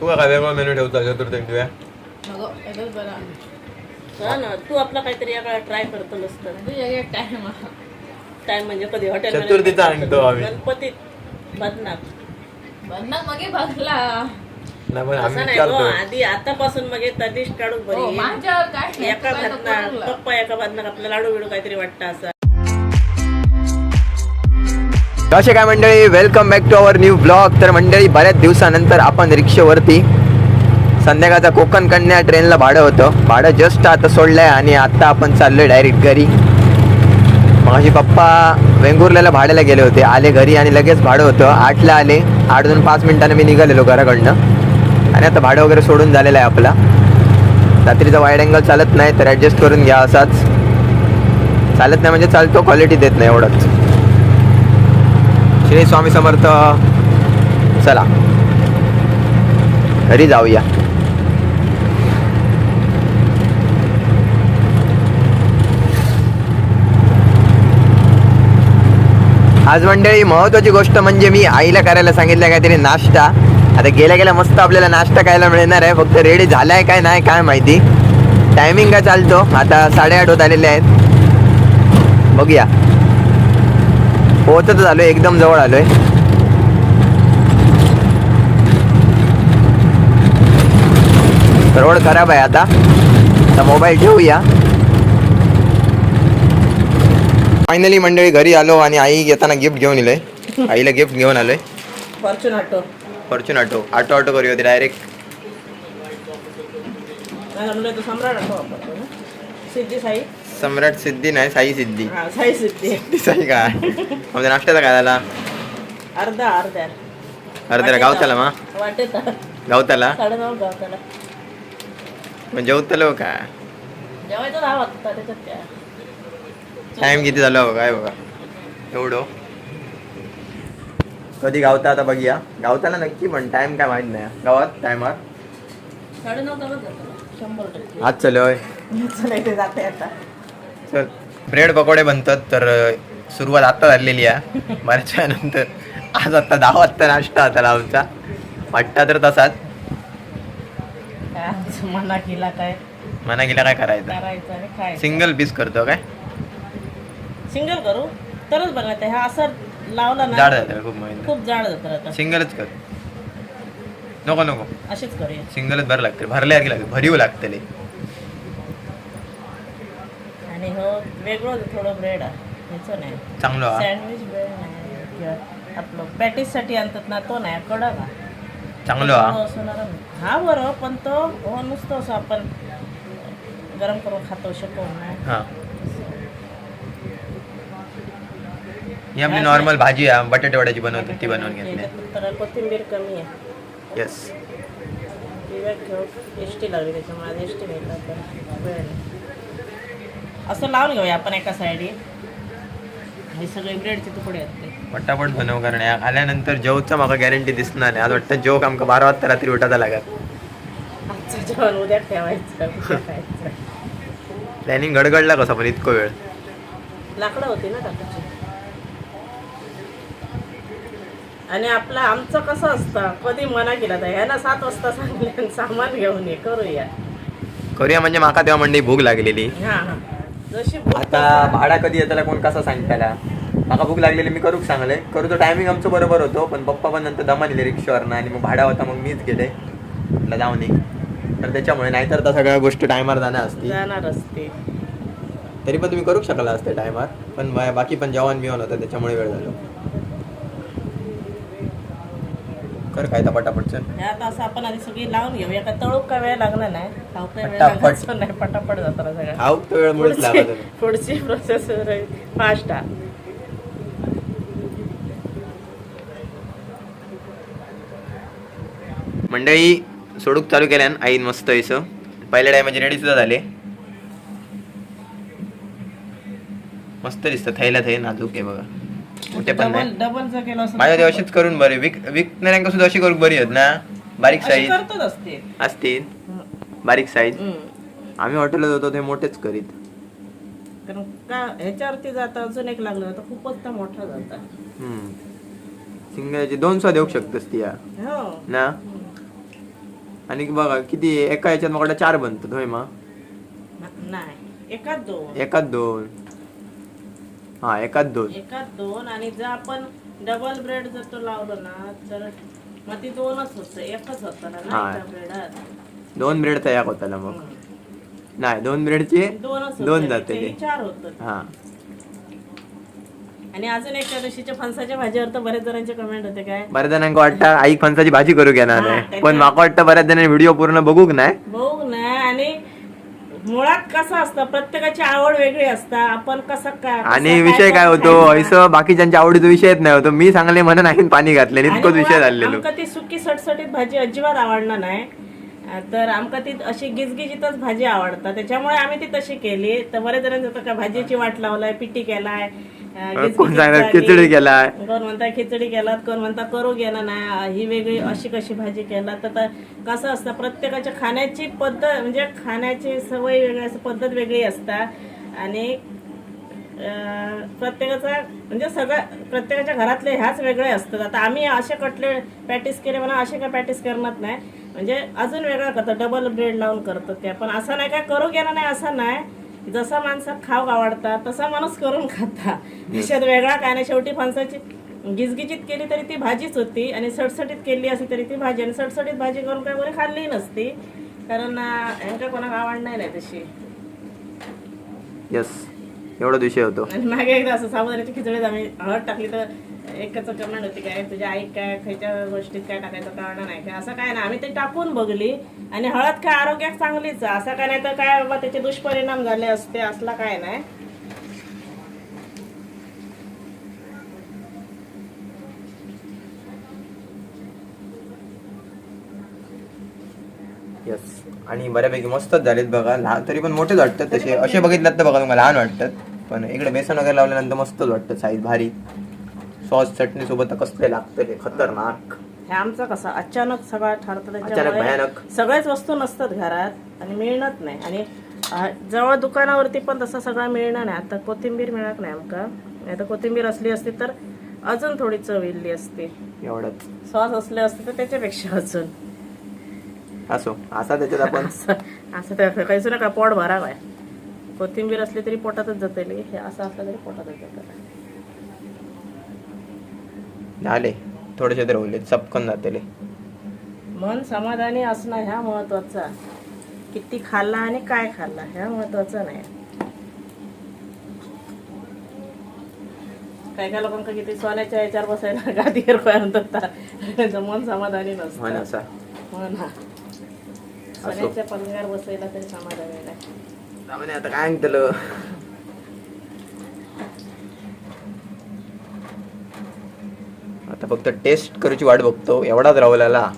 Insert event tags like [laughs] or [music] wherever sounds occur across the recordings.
तू काय वेगळा मेनू ठेवता एकच बरा हा ना तू आपला काहीतरी या ट्राय करतो नसतं एक टाइम टाइम म्हणजे कधी हॉटेल चतुर्थीचा आणतो आम्ही. गणपतीत बदनाक बंदा मगे बघला नाही पण असं आम्ही नाही गो विचारतो आधी आतापासून मग दिश काढून हो, बरी काय नाही, एका भातना. पप्पा एका भातना आपला लाडू बिडू काहीतरी वाटतं असं. कसे काय मंडळी welcome back to our new blog तर मंडळी बऱ्याच दिवसानंतर आपण रिक्षेवरती संध्याकाळचा कोकण कन्या ट्रेनला भाडं होतं. भाडं जस्ट आता सोडलंय आणि आता आपण चाललोय डायरेक्ट घरी. माझे पप्पा वेंगुर्ल्याला भाड्याला गेले होते. आले घरी आणि लगेच भाडं होतं. आठला आले. आठ दोन पाच मिनिटांनी मी निघालेलो घराकडनं. आणि आता भाडं वगैरे सोडून झालेलं आहे आपला. रात्रीचा वाईड अँगल चालत नाही तर ॲडजस्ट करून घ्या असाच. चालत नाही म्हणजे चालतो क्वालिटी देत नाही एवढंच. श्री स्वामी समर्थ. चला. घरी जाऊया. आज मंडळी महत्वाची गोष्ट म्हणजे मी आईला करायला सांगितलं काहीतरी नाश्ता. आता गेल्या गेल्या मस्त आपल्याला नाश्ता खायला मिळणार आहे. फक्त रेडी झालाय काय नाही काय माहिती. टायमिंग काय चालतो. आता साडेआठ होत आलेले आहेत. बघूया. पोहोचतच आलोय एकदम जवळ आलोय. रोड खराब आहे आता. आता मोबाईल ठेवूया. फायनली मंडळी घरी आलो आणि आई येताना गिफ्ट घेऊन इलोय आईला गिफ्ट घेऊन आलोय. Fortune auto Fortune auto auto auto करूया होती डायरेक्ट सम्राट ऑटो सिद्धी साई. सम्राट सिद्धी नाही साई सिद्धी. हा साई सिद्धी. ती [laughs] साई काय म्हणजे नाश्त्याचा काय झाला? अर्धा अर्ध्या. अर्ध्याला गावताला मा? वाटेत गावताला? साडेनऊ गावताला. मग जेवतलो काय जेवायचं दहा वाजता त्याच्यात काय? टाइम किती झाला हो काय बघा? एवढं. कधी गावता आता बघूया. गावताना नक्की पण टाइम काय माहीत नाही. गावात टायमार साडेनऊ तासच जातो ना शंभर टक्के. आज चलोय चला इथे जाते आता. चल ब्रेड पकोडे बनतात तर सुरुवात आता झालेली आहे. वेळानंतर आज आता दहा वाजता नाश्ता होता आमचा. वाटता तर तसाच. मना केला काय? मना गेला काय करायचं? सिंगल पीस करतो काय? सिंगल करू? तरच बनवायचं हा असं लावला जाड ना जातं खूप माहिती खूप जाड जातं आता. सिंगलच कर. नको नको. अशीच करूया. सिंगलच भर लागते भरल्यासारखी लागते. भरीव लागते लई. आणि हो वेगळं थोडं ब्रेड ह्याचं नाही चांगलं. सँडविच ब्रेड नाही किंवा आपलं पॅटीससाठी आणतात ना तो नाही कडा का चांगलं हा तो असं नरम. हा बरं पण तो हो नुसतं असं आपण गरम करून खातो शकून नाही हा. आपली नॉर्मल भाजी आहे बटाटे वड्याची बनवतो ती बनवून घेतली. तर कोथिंबीर कमी आहे. येस टेस्टी लागली त्याच्यामुळे टेस्टी नाही. असं लावून घेऊया आपण एका साईडी हे सगळे ब्रेडचे तुकडे आहेत ते पटापट बनव कारण आल्यानंतर जेवचं म्हाका गॅरंटी दिसणार नाही. आज वाटतं जेव आमका बारा वाजता रात्री उठायला लागत आजचं जेवण उद्या ठेवायचं उद्या खायचं. प्लॅनिंग गडगडला कसं पण इतकं वेळ. लाकडं होती ना टाकायची आणि आपलं आमचं कसं असतं कधी मना केला तर ह्याला सात वाजता सांगले सामान घेऊन ये करूया. करूया म्हणजे माका तेव्हा मंडई भूक लागलेली. हा हा. आता भाडा कधी येताला कोण कसा सांगताला माका भूक लागलेली मी करूक सांगले. करू तो टायमिंग आमचं बरोबर होतो पण पप्पा पण नंतर दमा दिले रिक्षावरनं आणि मग भाडा होता मग मीच गेले. म्हटलं जाऊ नये तर त्याच्यामुळे नाहीतर त्या सगळ्या गोष्टी टायमार जाणार असती. जाणार असते. तरी पण तुम्ही करू शकला असते टायमार पण बाकी पण जेवण बिवण होतं त्याच्यामुळे वेळ झालो. कर काय तर पटापट चल. हे आता असं आपण आधी सगळी लावून घेऊया का तळूक काय वेळ लागला नाही. खावता वेळ पटापट. नाही पटापट जातो ना सगळं. खाऊ तो वेळ मुळेच लागत पुढची होता. पुढची प्रोसेस फास्ट आहे मंडळी सोडूक चालू केल्यान आईन मस्त असं पहिल्या टायमाची रेडी सुद्धा झाले. मस्त दिसतं थैला थै नाजूक आहे बघा. मोठे पण डबल नाही डबलचं केलं असं माझ्या अशीच करून बरे. विक विकणाऱ्यांका सुद्धा अशी करून बरी आहेत ना? बारीक साईज. करतोच असते. असतील. बारीक साईज. आम्ही हॉटेलला जातो ते मोठेच करीत. कारण का ह्याच्यावरती जाता अजून एक लागलं तर खूपच तर मोठा जाता. सिंगलची दोन सुद्धा देऊ शकतोस ती या. हो. ना? आणि बघा किती एका याच्यात मला वाटतं चार बनतात होय मा? नाही एकाच दोन. एकात दोन. हा एकात दोन. एकाच दोन आणि जर आपण डबल ब्रेड जर तो लावलं ना तर मग ती दोनच होत एकच होत ना हा. एका ब्रेडात दोन ब्रेड तयार होताला मग. नाही दोन ब्रेडचे दोनच दोन होतं. जाते ते. चार होत. हा. आणि अजून एका दिवशीच्या फणसाच्या भाजीवर तर बरेच जणांचे कमेंट होते काय? बऱ्याच जणांका वाटतं आई फणसाची भाजी करू घेणार हा, त्याच्या- पण माका वाटतं बऱ्याच जणांनी व्हिडिओ पूर्ण बघूक नाही. बघ ना आणि मुळात कसं असतं प्रत्येकाची आवड वेगळी असता आपण कसं काय आणि विषय काय होतो. ऐसं बाकीच्यांच्या आवडीचा विषयच नाही होतो. मी सांगले म्हणून नाही पाणी घातले आणि इतकोच विषय झालेलो. ती सुकी सटसटीत भाजी अजिबात आवडणार नाही. तर आमका ती अशी गिजगिजीतच भाजी आवडतात. त्याच्यामुळे आम्ही ती तशी केली. तर बरेच जण म्हणतात का भाजीची वाट लावलाय पिठी केलाय. कोण सांगणार. खिचडी केलाय. कोण म्हणता खिचडी केलात कोण म्हणता करू गेला नाही ही वेगळी अशी कशी भाजी केला तर कसं असतं प्रत्येकाच्या खाण्याची पद्धत म्हणजे खाण्याची सवय वेगळी असते पद्धत वेगळी असतात आणि प्रत्येकाचा म्हणजे सगळ्या प्रत्येकाच्या घरातले ह्याच वेगळे असतात. आता आम्ही असे कटले पॅटीस केले म्हणा असे काय पॅटीस करणार नाही. म्हणजे अजून वेगळं करतो डबल ब्रेड लावून करतो ते. पण असं नाही काय करू गेला नाही असं नाही. जसा माणसात खाऊ आवडतात तसा माणूस करून खाता. त्याच्यात वेगळा काय नाही शेवटी फणसाची गिजगिजीत केली तरी ती भाजीच होती आणि सटसटीत केली असती तरी ती भाजी. आणि सटसटीत भाजी करून काय कोणी खाल्ली नसती. कारण ह्यांका कोणाला आवडणार नाही तशी. यस एवढा विषय होतो. आणि मागे एकदा असं साबुदाण्याची खिचडीत आम्ही हळद टाकली तर एकच कमेंट होती काय तुझ्या आई काय खायच्या गोष्टीत काय टाकायचं कळणार नाही. काय असं काय ना आम्ही ते टाकून बघली आणि हळद काय आरोग्यात चांगलीच असं काय नाही तर काय बाबा त्याचे दुष्परिणाम झाले असते असला काय नाही. येस आणि बऱ्यापैकी मस्तच झालेत बघा. लहान तरी पण मोठेच वाटतात तसे. असे बघितल्यात तर बघा तुम्हाला लहान वाटतात. पण इकडे बेसन वगैरे लावल्यानंतर मस्तच वाटतं. साईज भारी. सॉस चटणी सोबत कसले लागतं ते खतरनाक. हे आमचं कसं अचानक सगळं ठरतं अचानक भयानक. सगळ्याच वस्तू नसतात घरात आणि मिळणत नाही. आणि अं, जवळ दुकानावरती पण तसं सगळं मिळणार नाही. आता कोथिंबीर मिळत नाही आमका. नाही तर कोथिंबीर असली असती तर अजून थोडी चव इल्ली असते. एवढंच. सॉस असले असते तर त्याच्यापेक्षा अजून. असो. असा त्याच्यात आपण [laughs] असं. असं त्या काहीच नका पोट भराव आहे. कोथिंबीर असली तरी पोटातच जातली हे असं असलं तरी पोटातच जातं. झाले थोडेसे तर होले चपकन जातले. मन समाधानी असणं ह्या महत्त्वाचा किती खाल्ला आणि काय खाल्ला ह्या महत्वाचं नाही. काय काय लोकांना किती सोन्याच्या याच्यावर बसायला [laughs] गादीवर पर्यंत त्यांचं मन समाधानी नसतं. असा हो ना. सोन्याच्या पलंगावर बसायला तरी समाधानी नाही आता काय म्हणतलं फक्त टेस्ट करूची वाट बघतो एवढाच राहुल्याला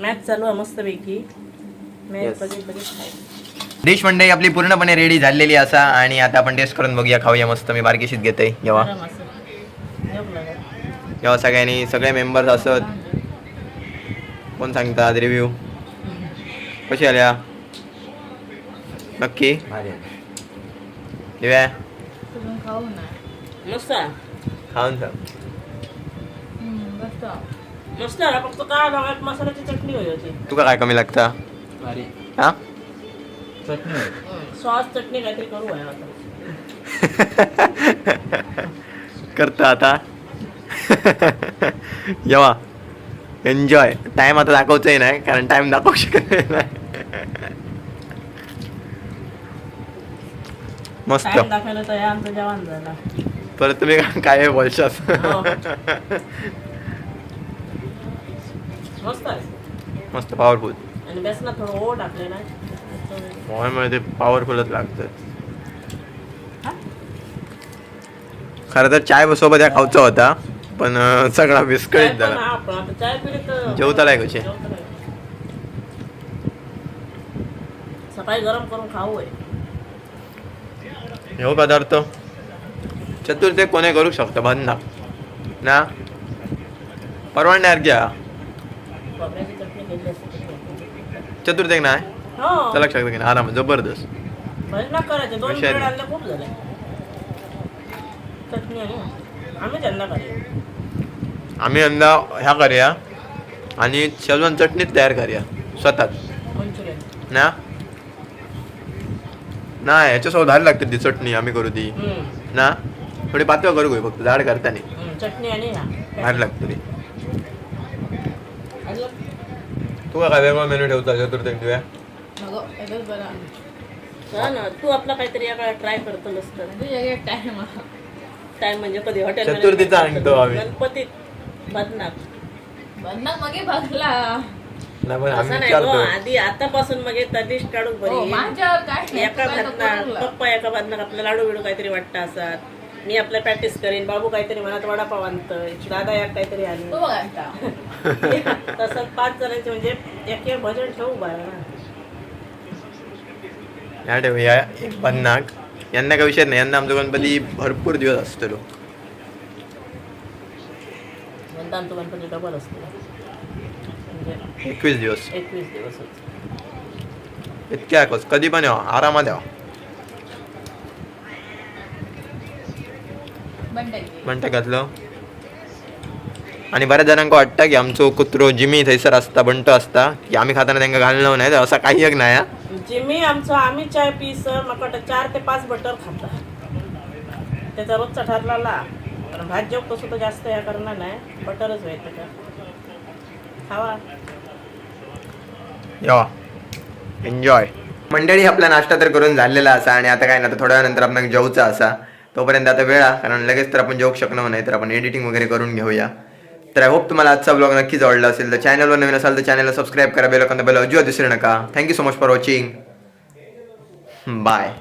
मॅच चालू आहे मस्त पैकी मॅच Yes. बघित बघित खायचं. डिश मंडई आपली पूर्णपणे रेडी झालेली असा आणि आता आपण टेस्ट करून बघूया खाऊया मस्त मी बारकेशीत घेतोय जेव्हा गरम असं. जेवू लागा. जेव्हा सगळ्यांनी सगळे मेंबर्स असत. कोण सांगतात रिव्ह्यू कशी आल्या? नक्की? दिव्या तुम्ही खाऊ ना. मस्त आहे. खाऊन सांग मस्त. मस्त आहे फक्त काय रव्यात मसाल्याची चटणी होई होती तुका काय कमी लागता? हा? सॉस चटणी काहीतरी करू आहे आता. करता आता. जेव्हा एन्जॉय टाइम आता दाखवचंही नाही कारण टाइम दाखवू शकत नाही. मस्त. टाइम दाखवलं तर हे आमचं जेवण झालं. परत तुम्ही काय बोलशास हो. मस्त आहे. मस्त पॉवरफुल आणि बेसनात थोडं ओ टाकले ना मोबाईलमध्ये ते पॉवरफुलच लागतं हा? खरं तर चाय सोबत या खाऊचा होता पण सगळा विस्कळीत झाला. हा, तर जेवतालाय कसे? सकाळी गरम करून खाऊ आहे. ह्यो पदार्थ. चतुर्थे कोणी करू शकतो? बंद ना? परवडणार घ्या चतुर्थेक नाही? हो. चला शकतो की नाही. आराम जबरदस्त. विषय आम्ही यंदा ह्या करूया. आणि शेजवान चटणीच तयार करूया. स्वतःच. ना? नाही याच्यासोबत भारी लागते ती चटणी. आम्ही करू ती. ना? थोडी पातळ करू गं फक्त झाड करताना. चटणी आणि हा भारी लागतो ती तू काय वेगळा मेनू ठेवता चतुर्थी तुया नको एकच बरा हा ना तू आपला काहीतरी या ट्राय करतो नसतं तुझ्या एक टाइम टाइम म्हणजे कधी हॉटेल चतुर्थीचा आणतो आम्ही. गणपतीत बदनात बंदा मगे बघला नाही पण असं आम्ही नाही गो विचारतो आधी आतापासून मग एक लिस्ट काढून हो, बरी माझ्यावर काय नाही, एका तू काय नको भातना करूला. पप्पा एका भातना आपलं लाडू बिडू काहीतरी वाटतं असतात मी आपलं प्रॅक्टिस करीन. बाबू काहीतरी मनात वडापाव आणतोय. दादा एक काहीतरी आणीन तू बघ आता. [laughs] तसंच पाच जणांचे म्हणजे एक एक भजन ठेवू बाय या ठेवूया एक पन्नाक यांना काय विषय नाही. यांना आमचा गणपती भरपूर दिवस असतो म्हणता आमचं गणपती डबल असतो. म्हणजे एकवीस दिवस. एकवीस दिवसच. इतक्या कस कधी पण यावं आरामात यावं म्हणता घातलं. आणि बऱ्याच जणांका वाटतं की आमचो कुत्रो जिमी थंयसर असता बंट असता की आम्ही खाताना त्यांना घालणं नाही तर असा काही एक नाही. जिमी आमचं आम्ही चाय पी सर मग वाटतं चार ते पाच बटर खाता. त्याचा रोजचा ठरलेला. कारण भात जेवतो तसं तर जास्त या करणार नाही बटरच होईल त्याच्यात खावा. एन्जॉय मंडळी आपला नाश्ता तर करून झालेला असा आणि आता काय ना आता थोड्या वेळानंतर आपण जेवचा असा. तोपर्यंत आता वेळा कारण लगेच तर आपण जेवू शकणार नाही तर आपण एडिटिंग वगैरे करून घेऊया. तर आय होप तुम्हाला आजचा ब्लॉग नक्कीच आवडला असेल. तर चॅनलवर नवीन असाल तर चॅनलला सबस्क्राईब करा बेल बेल अजिबात विसरू नका. Thank you so much for watching bye